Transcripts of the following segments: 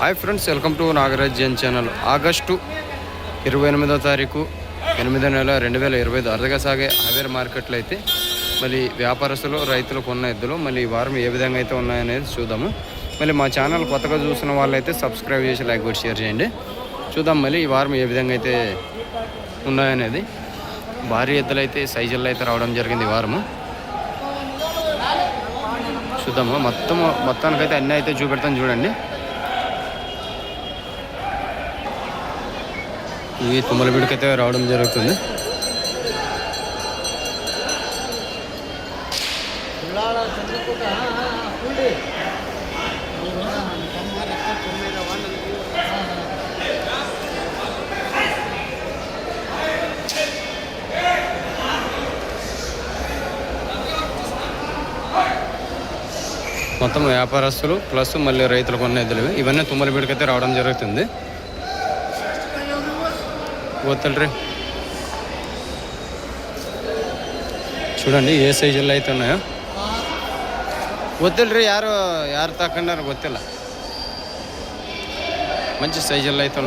Hi friends welcome to Nagaraj Jain channel. August ఇరవై ఎనిమిదో తారీఖు ఎనిమిదో నెల రెండు వేల ఇరవై ఐదు అరదగా సాగే హావేర్ మార్కెట్లో అయితే మళ్ళీ వ్యాపారస్తులు రైతులు కొన్న ఎద్దులు మళ్ళీ ఈ వారం ఏ విధంగా అయితే ఉన్నాయనేది చూద్దాము. మళ్ళీ మా ఛానల్ కొత్తగా చూసిన వాళ్ళైతే సబ్స్క్రైబ్ చేసి లైక్ కొట్టి షేర్ చేయండి. చూద్దాం మళ్ళీ ఈ వారం ఏ విధంగా అయితే ఉన్నాయనేది. భారీ ఎద్దులు అయితే సైజుల్లో అయితే రావడం జరిగింది ఈ వారము. చూద్దాము మొత్తం మొత్తానికైతే అన్నీ అయితే చూపెడతాను చూడండి. ఇవి తుమ్మలబీడికి అయితే రావడం జరుగుతుంది. మొత్తం వ్యాపారస్తులు ప్లస్ మళ్ళీ రైతులు కొన్న ఇద్దరు ఇవన్నీ తుమ్మలబీడికి అయితే రావడం జరుగుతుంది. ಗೊತ್ತಲ್ರಿ చూడండి ఏ సైజుల్లో అయితే ఉన్నాయో ಗೊತ್ತಿಲ್ರಿ ಯಾರು ಯಾರು ತಗೊಂಡಾರ ಗೊತ್ತಿಲ್ಲ మంచి సైజుల్లో అయితే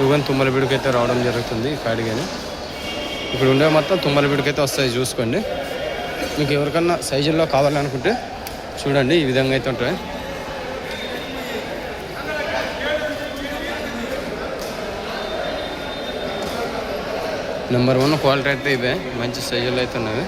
ఉన్నాయి కదా ఇవన్నీ అయితే రావడం జరుగుతుంది ఈ కాడిగాని ఇప్పుడు ఉండే మొత్తం తుమ్మలబీడికి అయితే వస్తాయి చూసుకోండి. మీకు ఎవరికన్నా సైజుల్లో కావాలనుకుంటే చూడండి ఈ విధంగా అయితే ఉంటాయి. నెంబర్ వన్ క్వాలిటీ అయితే ఇవే మంచి సైజులు అయితే ఉన్నవి.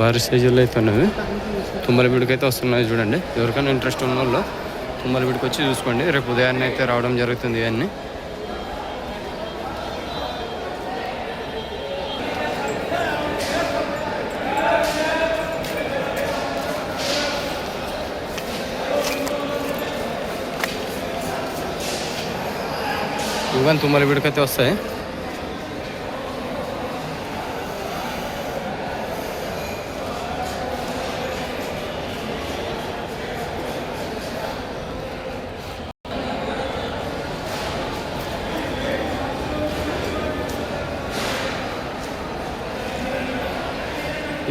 భారీ సైజుల్లో అయితే ఉన్నవి. తుమ్మలబీడికి అయితే వస్తున్నాయి చూడండి. ఎవరికైనా ఇంట్రెస్ట్ ఉన్న వాళ్ళు తుమ్మలబీడికి వచ్చి చూసుకోండి. రేపు ఉదయాన్నే అయితే రావడం జరుగుతుంది ఇవన్నీ. ఇవన్నీ తుమ్మలబీడికి అయితే వస్తాయి.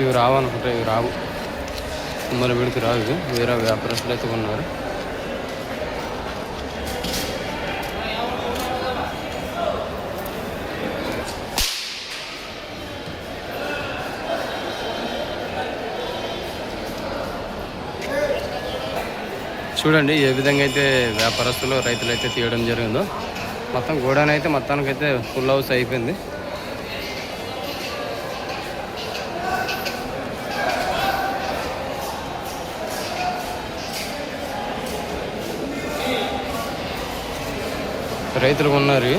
ఇవి రావు అనుకుంటా ఇవి రావు. మరి వీడికి రావు ఇవి. వేరే వ్యాపారస్తులు అయితే కొన్నారు చూడండి ఏ విధంగా అయితే వ్యాపారస్తులు రైతులు అయితే తీయడం జరిగిందో. మొత్తం గోడౌన్ అయితే మొత్తానికైతే ఫుల్ హౌస్ అయిపోయింది. రైతులు ఉన్నారు.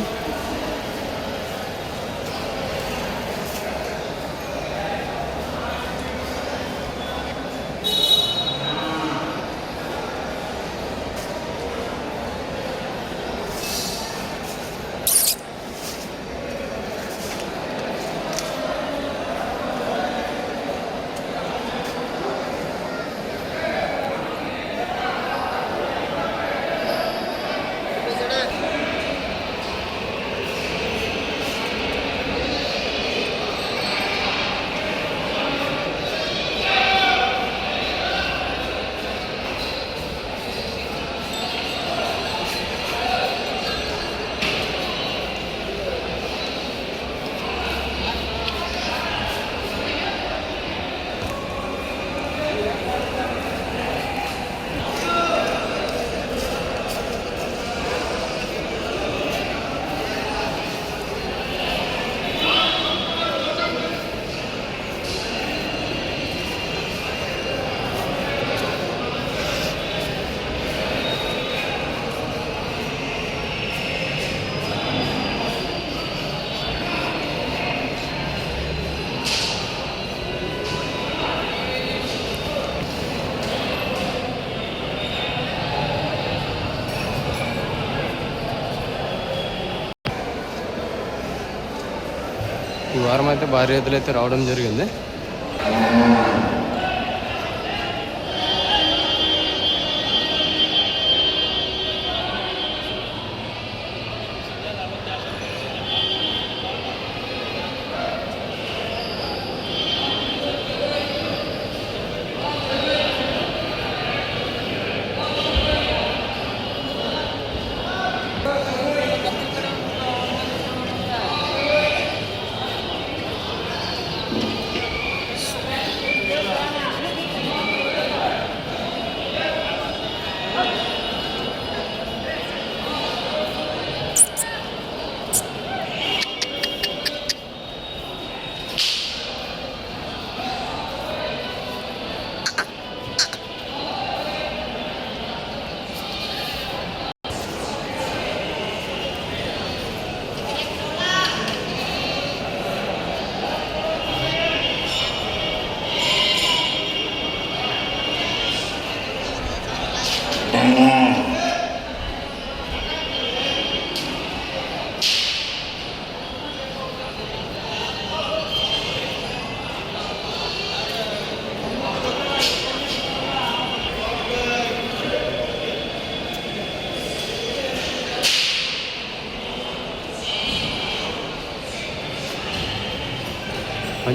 వారం అయితే భారీ ఎత్తులు అయితే రావడం జరిగింది.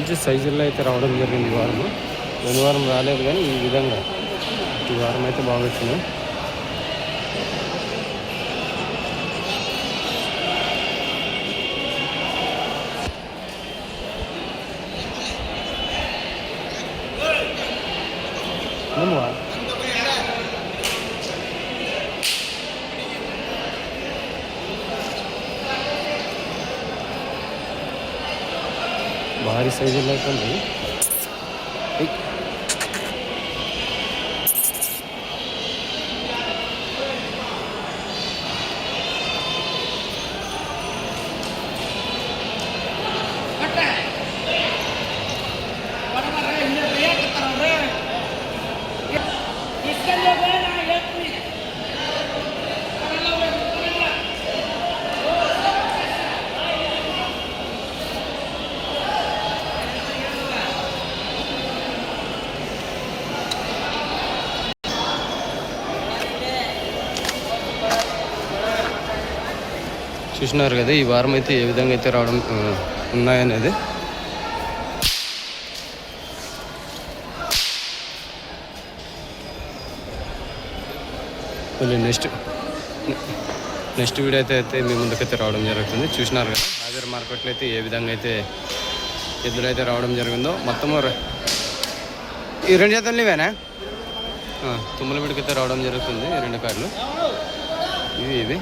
మంచి సైజుల్లో అయితే రావడం జరిగింది ఈ వారం పోయిన వారం రాలేదు కానీ ఈ విధంగా ఈ వారం అయితే బాగా వచ్చింది ఏమో? భారీ సైజుల్లో అయితే ఉంది ఏయ్. చూసినారు కదా ఈ వారం అయితే ఏ విధంగా అయితే రావడం ఉన్నాయనేది. మళ్ళీ నెక్స్ట్ నెక్స్ట్ వీడియో అయితే అయితే మీ ముందుకైతే రావడం జరుగుతుంది. చూసినారు కదా హాజర్ మార్కెట్లో అయితే ఏ విధంగా అయితే ఎదురైతే రావడం జరిగిందో. మొత్తము ఈ రెండు జతలు నీవేనా? తుమ్మలపీడికి అయితే రావడం జరుగుతుంది ఈ రెండు కార్లు ఇవి ఇవి.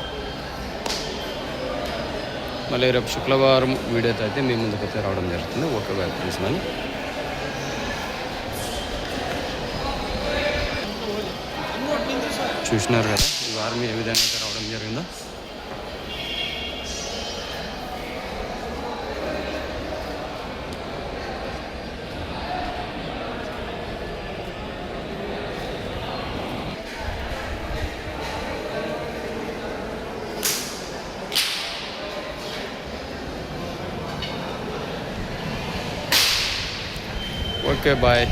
మళ్ళీ రేపు శుక్రవారం వీడియోతో అయితే మీ ముందుకైతే రావడం జరుగుతుంది. ఓకే బాయ్ ఫ్రెండ్స్ చూసినారు కదా ఈ వారం ఏ విధంగా అయితే రావడం జరిగిందో. Okay bye